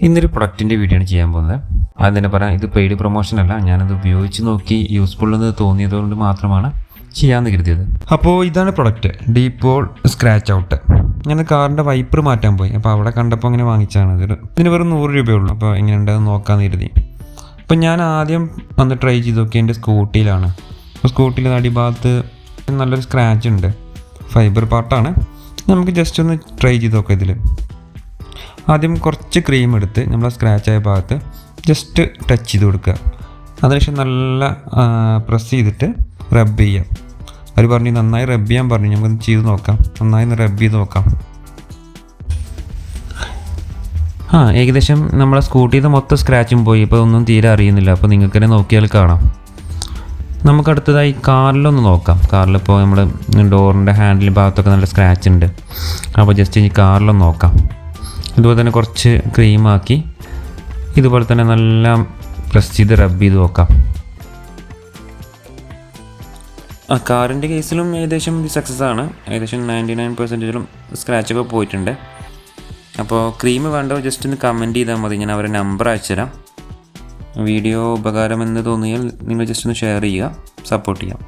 ഇന്നൊരു പ്രൊഡക്റ്റിന്റെ വീഡിയോ ആണ് ചെയ്യാൻ പോകുന്നത്. അത് തന്നെ പറയാം ഇത് പെയ്ഡ് പ്രൊമോഷൻ അല്ല. ഞാനത് ഉപയോഗിച്ച് നോക്കി യൂസ്ഫുൾ എന്ന് തോന്നിയതുകൊണ്ട് മാത്രമാണ് ചെയ്യാമെന്ന് കരുതിയത്. അപ്പോൾ ഇതാണ് പ്രൊഡക്റ്റ് ഡീപ്പോൾ സ്ക്രാച്ച് ഔട്ട് ഞാൻ കാറിന്റെ വൈപ്പർ മാറ്റാൻ പോയി. അപ്പോൾ അവിടെ കണ്ടപ്പോൾ അങ്ങനെ വാങ്ങിച്ചാണ് ഇത് ഇതിന് വെറും നൂറ് രൂപയുള്ളൂ. അപ്പോൾ എങ്ങനെ ഉണ്ടെന്ന് നോക്കാമെന്ന് കരുതി. അപ്പം ഞാൻ ആദ്യം വന്ന് ട്രൈ ചെയ്ത് നോക്കി. എന്റെ സ്കൂട്ടിയിലാണ്. സ്കൂട്ടിയിൽ അടിഭാഗത്ത് നല്ലൊരു സ്ക്രാച്ച് ഉണ്ട്. ഫൈബർ പാർട്ടാണ് നമുക്ക് ജസ്റ്റ് ഒന്ന് ട്രൈ ചെയ്ത് നോക്കാം ഇതിൽ ആദ്യം കുറച്ച് ക്രീം എടുത്ത് നമ്മൾ സ്ക്രാച്ച് ആയ ഭാഗത്ത് ജസ്റ്റ് ടച്ച് ചെയ്ത് കൊടുക്കുക. അതിനുശേഷം നല്ല പ്രസ് ചെയ്തിട്ട് റബ് ചെയ്യാം അവർ പറഞ്ഞു നന്നായി റബ് ചെയ്യാൻ പറഞ്ഞു. നമുക്കൊന്ന് ചെയ്ത് നോക്കാം. നന്നായി ഒന്ന് റബ് ചെയ്ത് നോക്കാം. ആ ഏകദേശം നമ്മളെ സ്കൂട്ടിയിൽ മൊത്തം സ്ക്രാച്ചും പോയി. ഇപ്പോൾ ഒന്നും തീരെ അറിയുന്നില്ല. അപ്പോൾ നിങ്ങൾക്ക് തന്നെ നോക്കിയാൽ കാണാം. നമുക്ക് അടുത്തതായി കാറിലൊന്ന് നോക്കാം. കാറിലിപ്പോൾ നമ്മൾ ഡോറിന്റെ ഹാൻഡിൽ ഭാഗത്തൊക്കെ നല്ല സ്ക്രാച്ച് ഉണ്ട്. അപ്പോൾ ജസ്റ്റ് ഇനി കാറിലൊന്ന് നോക്കാം. ഇതുപോലെ തന്നെ കുറച്ച് ക്രീമാക്കി ഇതുപോലെ തന്നെ നല്ല പ്രസ് ചെയ്ത് റബ്ബ് ചെയ്ത് നോക്കാം ആ കാറിന്റെ കേസിലും ഏകദേശം സക്സസ് ആണ്. ഏകദേശം നയന്റി നയൻ പെർസെന്റേജിലും സ്ക്രാച്ചൊക്കെ പോയിട്ടുണ്ട്. അപ്പോൾ ക്രീം വേണ്ടോ ജസ്റ്റ് ഒന്ന് കമന്റ് ചെയ്താൽ മതി. ഞാൻ അവരുടെ നമ്പർ അയച്ചുതരാം വീഡിയോ ഉപകാരമെന്ന് തോന്നിയാൽ നിങ്ങൾ ജസ്റ്റ് ഒന്ന് ഷെയർ ചെയ്യുക. സപ്പോർട്ട് ചെയ്യാം.